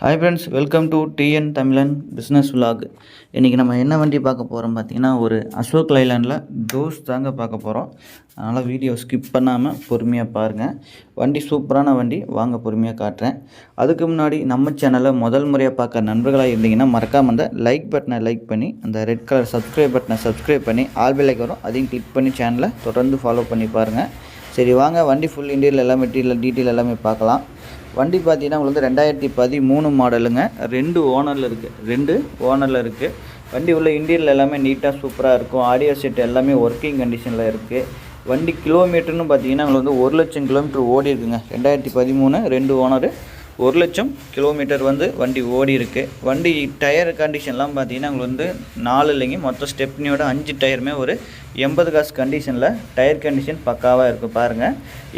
Hi friends welcome to TN Tamizhan business vlog இன்றைக்கி நம்ம என்ன வண்டி பார்க்க போகிறோம் பார்த்தீங்கன்னா ஒரு அசோக் லைலாண்டில் டோஸ் தாங்க பார்க்க போகிறோம் அதனால் வீடியோ ஸ்கிப் பண்ணாமல் பொறுமையாக பாருங்கள் வண்டி சூப்பரான வண்டி வாங்க பொறுமையாக காட்டுறேன். அதுக்கு முன்னாடி நம்ம சேனலை முதல் முறையாக பார்க்க நண்பர்களாக இருந்தீங்கன்னா மறக்காமல் அந்த லைக் பட்டனை லைக் பண்ணி அந்த ரெட் கலர் சப்ஸ்கிரைப் பட்டனை சப்ஸ்கிரைப் பண்ணி ஆல் பெல் லைக் வரும் அதையும் கிளிக் பண்ணி சேனலை தொடர்ந்து ஃபாலோ பண்ணி பாருங்கள் சரி வாங்க வண்டி ஃபுல் இன்டீரியல் எல்லாம் மெட்டீரியல் டீட்டெயில் எல்லாமே பார்க்கலாம். வண்டி பார்த்தீங்கன்னா உங்களுக்கு வந்து ரெண்டாயிரத்தி பதிமூணு மாடலுங்க. ரெண்டு ஓனரில் இருக்குது ரெண்டு ஓனரில் இருக்குது வண்டி உள்ள இன்டீரியல் எல்லாமே நீட்டாக சூப்பராக இருக்கும். ஆடியோ செட் எல்லாமே ஒர்க்கிங் கண்டிஷனில் இருக்குது வண்டி கிலோமீட்டர்னு பார்த்தீங்கன்னா உங்களுக்கு வந்து ஒரு லட்சம் கிலோமீட்டர் ஓடி இருக்குங்க ரெண்டாயிரத்தி பதிமூணு ரெண்டு ஓனரு. ஒரு லட்சம் கிலோமீட்டர் வந்து வண்டி ஓடி இருக்கு. வண்டி டயர் கண்டிஷன்லாம் பார்த்தீங்கன்னா உங்களுக்கு வந்து நாலு இல்லைங்க. மொத்தம் ஸ்டெப்னியோட அஞ்சு டயருமே ஒரு எண்பது காசு கண்டிஷனில் டயர் கண்டிஷன் பக்காவாக இருக்கும் பாருங்கள்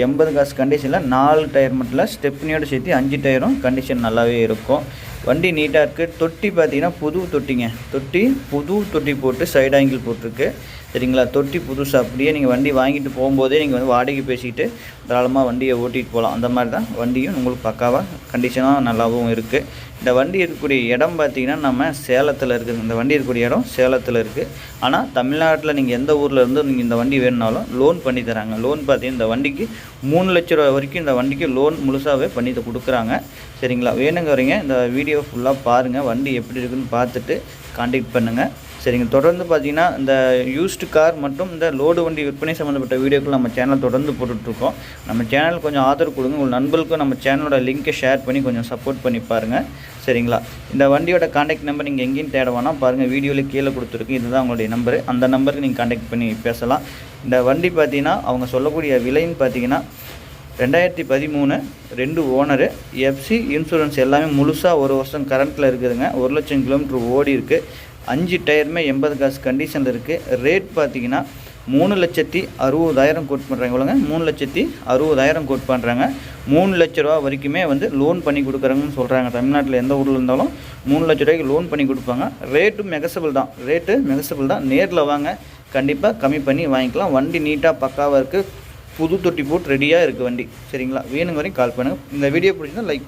எண்பது காசு கண்டிஷனில் நாலு டயர் மட்டும் இல்லை ஸ்டெப்னியோட சேர்த்து அஞ்சு டயரும் கண்டிஷன் நல்லாவே இருக்கும். வண்டி நீட்டாக இருக்குது தொட்டி பார்த்தீங்கன்னா புது தொட்டிங்க. தொட்டி புது தொட்டி போட்டு சைடு ஆங்கிள் போட்டிருக்கு. சரிங்களா? தொட்டி புதுசு அப்படியே நீங்கள் வண்டி வாங்கிட்டு போகும்போதே நீங்கள் வந்து வாடகை பேசிக்கிட்டு தாராளமாக வண்டியை ஓட்டிகிட்டு போகலாம் அந்த மாதிரி தான் வண்டியும் உங்களுக்கு பக்காவாக கண்டிஷனாக நல்லாவும் இருக்குது இந்த வண்டி இருக்கக்கூடிய இடம் பார்த்தீங்கன்னா நம்ம சேலத்தில் இருக்குது இந்த வண்டி இருக்கக்கூடிய இடம் சேலத்தில் இருக்குது ஆனால் தமிழ்நாட்டில் நீங்கள் எந்த ஊரில் இருந்து நீங்கள் இந்த வண்டி வேணுனாலும் லோன் பண்ணி தராங்க. லோன் பார்த்தீங்கன்னா இந்த வண்டிக்கு மூணு லட்ச ரூபா வரைக்கும் இந்த வண்டிக்கு லோன் முழுசாகவே பண்ணி கொடுக்குறாங்க. சரிங்களா? வேணுங்கிறீங்க இந்த வீடியோ ஃபுல்லாக பாருங்கள் வண்டி எப்படி இருக்குன்னு பார்த்துட்டு காண்டாக்ட் பண்ணுங்கள் சரிங்க. தொடர்ந்து பார்த்தீங்கன்னா இந்த யூஸ்டு கார் மற்றும் இந்த லோடு வண்டி விற்பனை சம்மந்தப்பட்ட வீடியோக்கள் நம்ம சேனல் தொடர்ந்து போட்டுட்ருக்கோம். நம்ம சேனல் கொஞ்சம் ஆதரவு கொடுங்க. உங்கள் நண்பர்களுக்கும் நம்ம சேனலோட லிங்க்கை ஷேர் பண்ணி கொஞ்சம் சப்போர்ட் பண்ணி பாருங்கள் சரிங்களா? இந்த வண்டியோட காண்டாக்ட் நம்பர் நீங்கள் எங்கேயும் தேட வேணாம். பாருங்கள் வீடியோவில் கீழே கொடுத்துருக்கு இதுதான் உங்களுடைய நம்பரு அந்த நம்பருக்கு நீங்கள் காண்டாக்ட் பண்ணி பேசலாம். இந்த வண்டி பார்த்தீங்கன்னா அவங்க சொல்லக்கூடிய விலைன்னு பார்த்தீங்கன்னா ரெண்டாயிரத்தி பதிமூணு ரெண்டு ஓனரு எஃப்சி இன்சூரன்ஸ் எல்லாமே முழுசாக ஒரு வருஷம் கரண்ட்டில் இருக்குதுங்க. ஒரு லட்சம் கிலோமீட்டர் ஓடி இருக்குது அஞ்சு டயருமே எண்பது காசு கண்டிஷனில் இருக்குது ரேட் பார்த்தீங்கன்னா மூணு லட்சத்தி அறுபதாயிரம் கோட் பண்ணுறாங்க இவ்வளோங்க. மூணு லட்சத்தி அறுபதாயிரம் கோட் பண்ணுறாங்க மூணு லட்ச ரூபா வரைக்குமே வந்து லோன் பண்ணி கொடுக்குறாங்கன்னு சொல்கிறாங்க தமிழ்நாட்டில் எந்த ஊரில் இருந்தாலும் மூணு லட்ச ரூபாய்க்கு லோன் பண்ணி கொடுப்பாங்க. ரேட்டும் மெகசபிள் தான். ரேட்டு மெகசபிள் தான். நேரில் வாங்க. கண்டிப்பாக கம்மி பண்ணி வாங்கிக்கலாம். வண்டி நீட்டாக பக்காவாக இருக்குது புது தொட்டி போட்டு ரெடியாக இருக்குது வண்டி. சரிங்களா? வேணுங்க வரையும் கால் பண்ணுங்கள் இந்த வீடியோ பிடிச்சிருந்தா லைக்